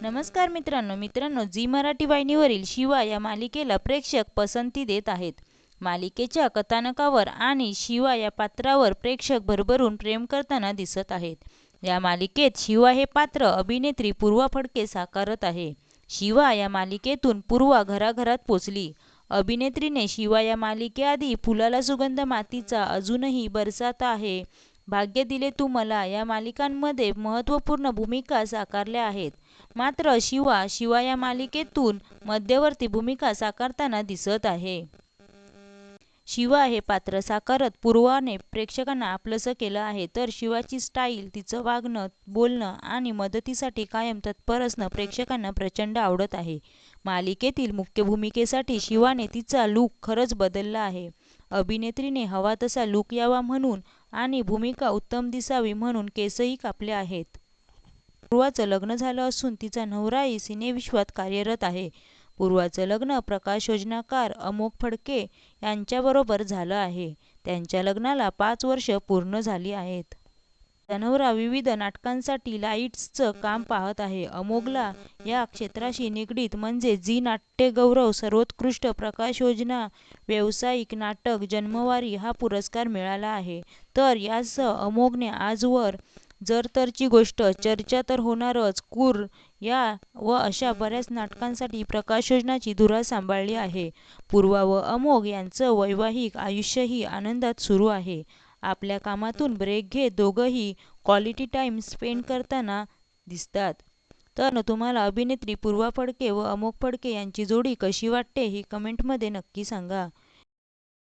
नमस्कार मित्रांनो मित्रांनो झी मराठी वाहिनीवरील शिवा या मालिकेला प्रेक्षक पसंती देत आहेत. मालिकेच्या कथानकावर आणि शिवा या पात्रावर प्रेक्षक भरभरून प्रेम करताना दिसत आहेत. या मालिकेत शिवा हे पात्र अभिनेत्री पूर्वा फडके साकारत आहे. शिवा या मालिकेतून पूर्वा घराघरात पोचली. अभिनेत्रीने शिवा या मालिकेआधी फुलाला सुगंध मातीचा अजूनही बरसात आहे. भाग्य दिले तू मला या मालिकांमध्ये महत्त्वपूर्ण भूमिका साकारल्या आहेत. मात्र शिवा शिवा या मालिकेतून मध्यवर्ती भूमिका साकारताना दिसत आहे. शिवा हे पात्र साकारत पूर्वाने प्रेक्षकांना आपलंसं केलं आहे तर शिवाची स्टाईल तिचं वागणं बोलणं आणि मदतीसाठी कायम तत्पर असणं प्रेक्षकांना प्रचंड आवडत आहे. मालिकेतील मुख्य भूमिकेसाठी शिवाने तिचा लूक खरंच बदलला आहे. अभिनेत्रीने हवा तसा लूक यावा म्हणून आणि भूमिका उत्तम दिसावी म्हणून केसही कापले आहेत. पूर्वाचं लग्न झालं असून तिचा नवराही सिनेविश्वात कार्यरत आहे. पूर्वाचं लग्न प्रकाश योजनाकार अमोक फडके यांच्याबरोबर झालं आहे. त्यांच्या लग्नाला पाच वर्ष पूर्ण झाली आहेत. नवरा विविध नाटकांसाठी लाईट्सचं काम पाहत आहे. अमोगला या क्षेत्राशी निगडीत म्हणजे जी नाट्यगौरव सर्वोत्कृष्ट प्रकाश योजना व्यावसायिक नाटक जन्मवारी हा पुरस्कार मिळाला आहे. तर यासह अमोघने आजवर जर तरची गोष्ट चर्चा तर होणारच. कुर या व अशा बऱ्याच नाटकांसाठी प्रकाशोजनाची धुरा सांभाळली आहे. पूर्वा व अमोघ यांचं वैवाहिक आयुष्यही आनंदात सुरू आहे. आपल्या कामातून ब्रेक घेत दोघंही क्वालिटी टाईम स्पेंड करताना दिसतात. तर तुम्हाला अभिनेत्री पूर्वा फडके व अमोघ फडके यांची जोडी कशी वाटते ही कमेंटमध्ये नक्की सांगा.